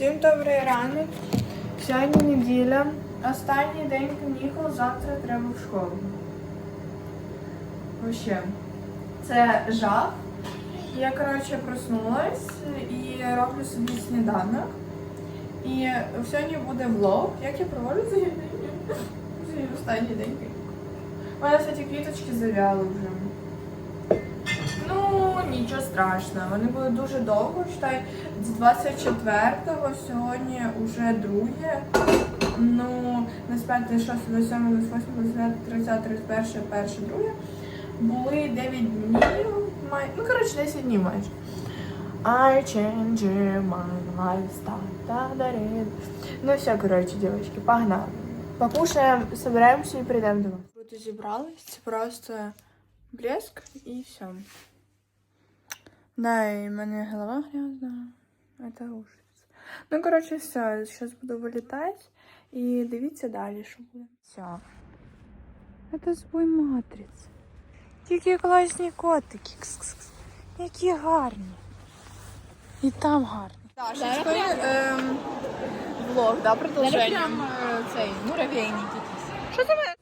Всім добрий ранок. Сьогодні неділя. Останній день канікул, завтра треба в школу. Вообще, це жах. Я, коротше, проснулась і роблю собі сніданок. І сьогодні буде влог, як я проводжу день. Останній день канікул. У мене, кстати, квіточки зав'яли вже. Страшного. Вони були дуже довго, читай, з 24-го сьогодні вже друге. Ну, на 5, 6, 7, 28, 29, 30, 31, 1, 2. Були 9 днів, май... ну, коротше, 10 днів майже. I change my lifestyle. Ну все, коротше, девочки, погнали. Покушаємо, собираємося і прийдемо до вас. Круто зібрались, це просто блеск і все. Да, і в мене голова грязна. Это ужас. Ну, коротше, все, зараз буду вилітати і дивіться далі, що буде. Все. Это збой матриць. Які класні котики. Кс-кс-кс. Які гарні. І там гарні. Дашечкою ем, влог, да, продовження. Прям е, цей муравейник якийсь. Що це?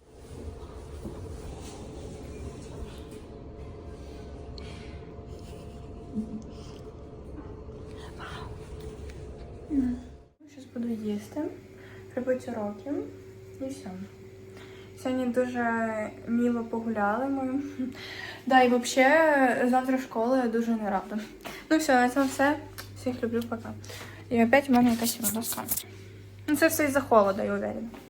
Зараз буду їсти, робити уроки і все. Сьогодні дуже мило погуляли ми. Да, і взагалі завтра школа я дуже не рада. Ну все, на цьому все. Всіх люблю, пока. І опять в мене якась ерунда з. Ну це все із-за холода, я уверена.